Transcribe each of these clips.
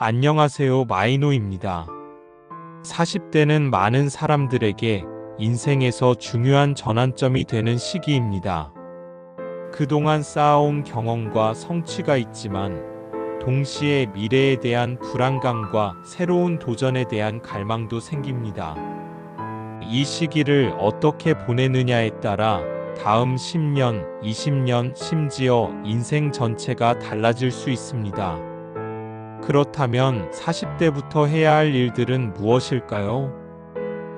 안녕하세요. 마이노입니다. 40대는 많은 사람들에게 인생에서 중요한 전환점이 되는 시기입니다. 그동안 쌓아온 경험과 성취가 있지만 동시에 미래에 대한 불안감과 새로운 도전에 대한 갈망도 생깁니다. 이 시기를 어떻게 보내느냐에 따라 다음 10년, 20년, 심지어 인생 전체가 달라질 수 있습니다. 그렇다면 40대부터 해야 할 일들은 무엇일까요?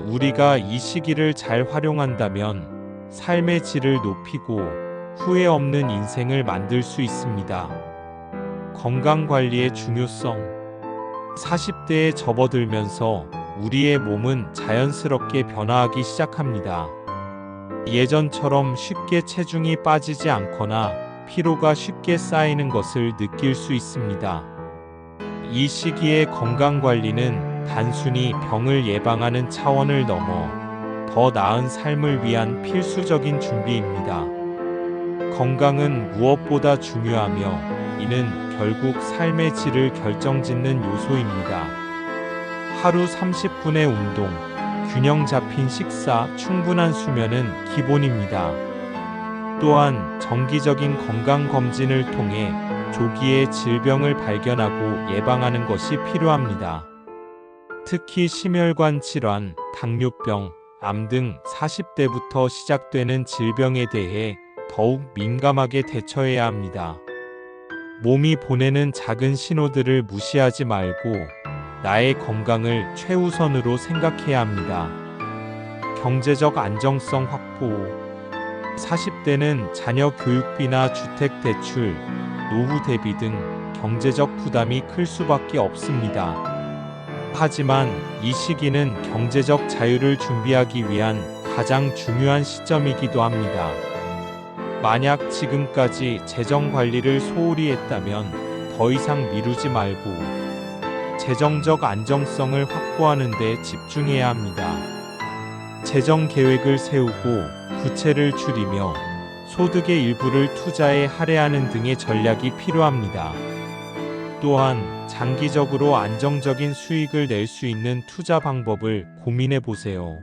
우리가 이 시기를 잘 활용한다면 삶의 질을 높이고 후회 없는 인생을 만들 수 있습니다. 건강 관리의 중요성 40대에 접어들면서 우리의 몸은 자연스럽게 변화하기 시작합니다. 예전처럼 쉽게 체중이 빠지지 않거나 피로가 쉽게 쌓이는 것을 느낄 수 있습니다. 이 시기의 건강 관리는 단순히 병을 예방하는 차원을 넘어 더 나은 삶을 위한 필수적인 준비입니다. 건강은 무엇보다 중요하며 이는 결국 삶의 질을 결정짓는 요소입니다. 하루 30분의 운동, 균형 잡힌 식사, 충분한 수면은 기본입니다. 또한 정기적인 건강 검진을 통해 조기에 질병을 발견하고 예방하는 것이 필요합니다. 특히 심혈관 질환, 당뇨병, 암 등 40대부터 시작되는 질병에 대해 더욱 민감하게 대처해야 합니다. 몸이 보내는 작은 신호들을 무시하지 말고 나의 건강을 최우선으로 생각해야 합니다. 경제적 안정성 확보 40대는 자녀 교육비나 주택 대출, 노후 대비 등 경제적 부담이 클 수밖에 없습니다. 하지만 이 시기는 경제적 자유를 준비하기 위한 가장 중요한 시점이기도 합니다. 만약 지금까지 재정 관리를 소홀히 했다면 더 이상 미루지 말고 재정적 안정성을 확보하는 데 집중해야 합니다. 재정 계획을 세우고 부채를 줄이며 소득의 일부를 투자에 할애하는 등의 전략이 필요합니다. 또한 장기적으로 안정적인 수익을 낼 수 있는 투자 방법을 고민해 보세요.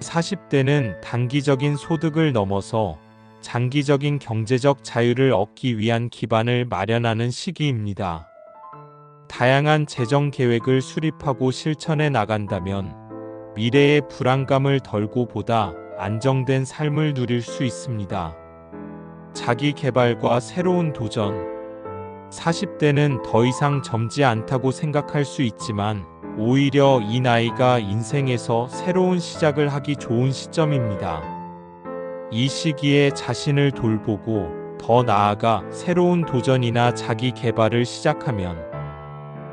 40대는 단기적인 소득을 넘어서 장기적인 경제적 자유를 얻기 위한 기반을 마련하는 시기입니다. 다양한 재정 계획을 수립하고 실천해 나간다면 미래의 불안감을 덜고 보다 안정된 삶을 누릴 수 있습니다. 자기 개발과 새로운 도전. 40대는 더 이상 젊지 않다고 생각할 수 있지만 오히려 이 나이가 인생에서 새로운 시작을 하기 좋은 시점입니다. 이 시기에 자신을 돌보고 더 나아가 새로운 도전이나 자기 개발을 시작하면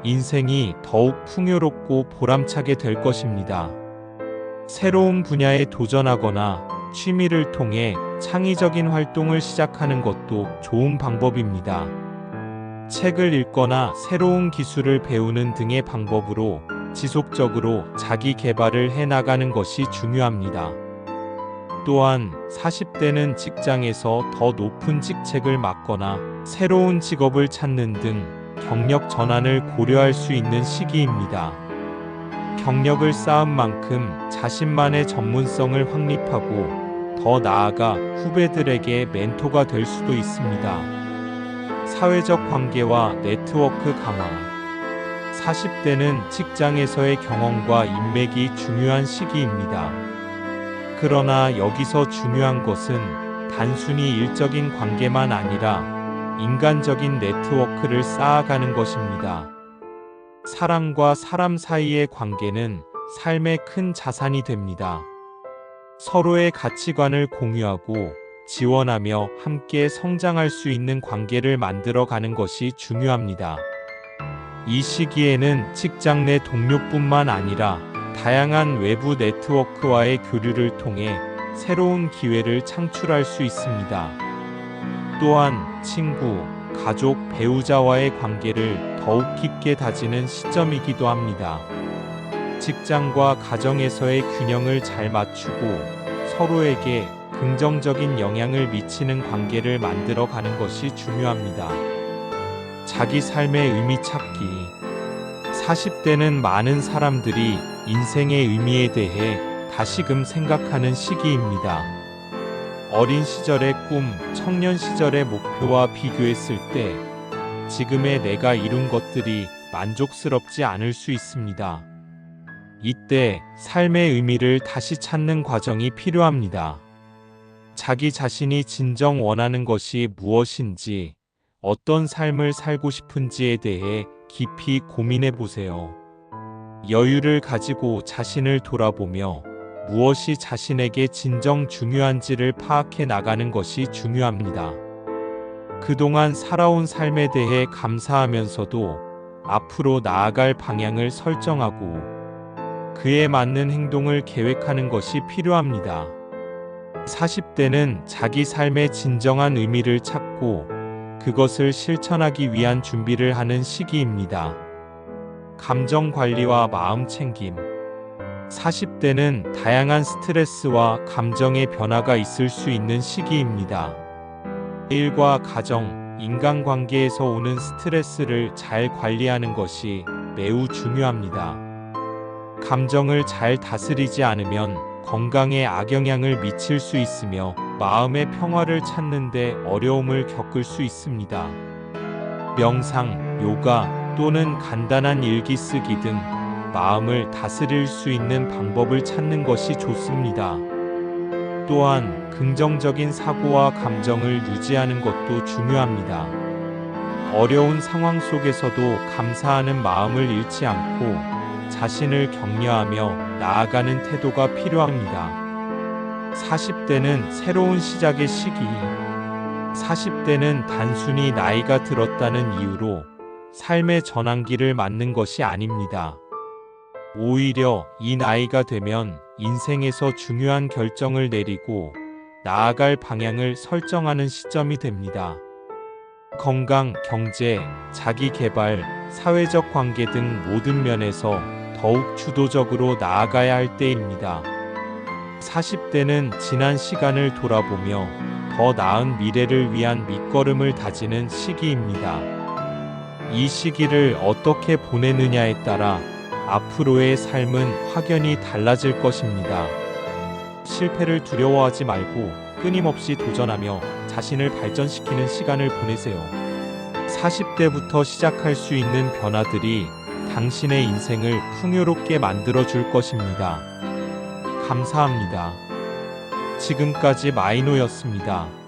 인생이 더욱 풍요롭고 보람차게 될 것입니다. 새로운 분야에 도전하거나 취미를 통해 창의적인 활동을 시작하는 것도 좋은 방법입니다. 책을 읽거나 새로운 기술을 배우는 등의 방법으로 지속적으로 자기 개발을 해 나가는 것이 중요합니다. 또한 40대는 직장에서 더 높은 직책을 맡거나 새로운 직업을 찾는 등 경력 전환을 고려할 수 있는 시기입니다. 경력을 쌓은 만큼 자신만의 전문성을 확립하고 더 나아가 후배들에게 멘토가 될 수도 있습니다. 사회적 관계와 네트워크 강화 40대는 직장에서의 경험과 인맥이 중요한 시기입니다. 그러나 여기서 중요한 것은 단순히 일적인 관계만 아니라 인간적인 네트워크를 쌓아가는 것입니다. 사람과 사람 사이의 관계는 삶의 큰 자산이 됩니다. 서로의 가치관을 공유하고 지원하며 함께 성장할 수 있는 관계를 만들어 가는 것이 중요합니다. 이 시기에는 직장 내 동료뿐만 아니라 다양한 외부 네트워크와의 교류를 통해 새로운 기회를 창출할 수 있습니다. 또한 친구, 가족, 배우자와의 관계를 더욱 깊게 다지는 시점이기도 합니다. 직장과 가정에서의 균형을 잘 맞추고 서로에게 긍정적인 영향을 미치는 관계를 만들어 가는 것이 중요합니다. 자기 삶의 의미 찾기 40대는 많은 사람들이 인생의 의미에 대해 다시금 생각하는 시기입니다. 어린 시절의 꿈, 청년 시절의 목표와 비교했을 때 지금의 내가 이룬 것들이 만족스럽지 않을 수 있습니다. 이때 삶의 의미를 다시 찾는 과정이 필요합니다. 자기 자신이 진정 원하는 것이 무엇인지, 어떤 삶을 살고 싶은지에 대해 깊이 고민해 보세요. 여유를 가지고 자신을 돌아보며 무엇이 자신에게 진정 중요한지를 파악해 나가는 것이 중요합니다. 그동안 살아온 삶에 대해 감사하면서도 앞으로 나아갈 방향을 설정하고 그에 맞는 행동을 계획하는 것이 필요합니다. 40대는 자기 삶의 진정한 의미를 찾고 그것을 실천하기 위한 준비를 하는 시기입니다. 감정 관리와 마음 챙김. 40대는 다양한 스트레스와 감정의 변화가 있을 수 있는 시기입니다. 일과 가정, 인간관계에서 오는 스트레스를 잘 관리하는 것이 매우 중요합니다. 감정을 잘 다스리지 않으면 건강에 악영향을 미칠 수 있으며 마음의 평화를 찾는데 어려움을 겪을 수 있습니다. 명상, 요가 또는 간단한 일기 쓰기 등 마음을 다스릴 수 있는 방법을 찾는 것이 좋습니다. 또한 긍정적인 사고와 감정을 유지하는 것도 중요합니다. 어려운 상황 속에서도 감사하는 마음을 잃지 않고 자신을 격려하며 나아가는 태도가 필요합니다. 40대는 새로운 시작의 시기. 40대는 단순히 나이가 들었다는 이유로 삶의 전환기를 맞는 것이 아닙니다. 오히려 이 나이가 되면 인생에서 중요한 결정을 내리고 나아갈 방향을 설정하는 시점이 됩니다. 건강, 경제, 자기 개발, 사회적 관계 등 모든 면에서 더욱 주도적으로 나아가야 할 때입니다. 40대는 지난 시간을 돌아보며 더 나은 미래를 위한 밑거름을 다지는 시기입니다. 이 시기를 어떻게 보내느냐에 따라 앞으로의 삶은 확연히 달라질 것입니다. 실패를 두려워하지 말고 끊임없이 도전하며 자신을 발전시키는 시간을 보내세요. 40대부터 시작할 수 있는 변화들이 당신의 인생을 풍요롭게 만들어 줄 것입니다. 감사합니다. 지금까지 마이노였습니다.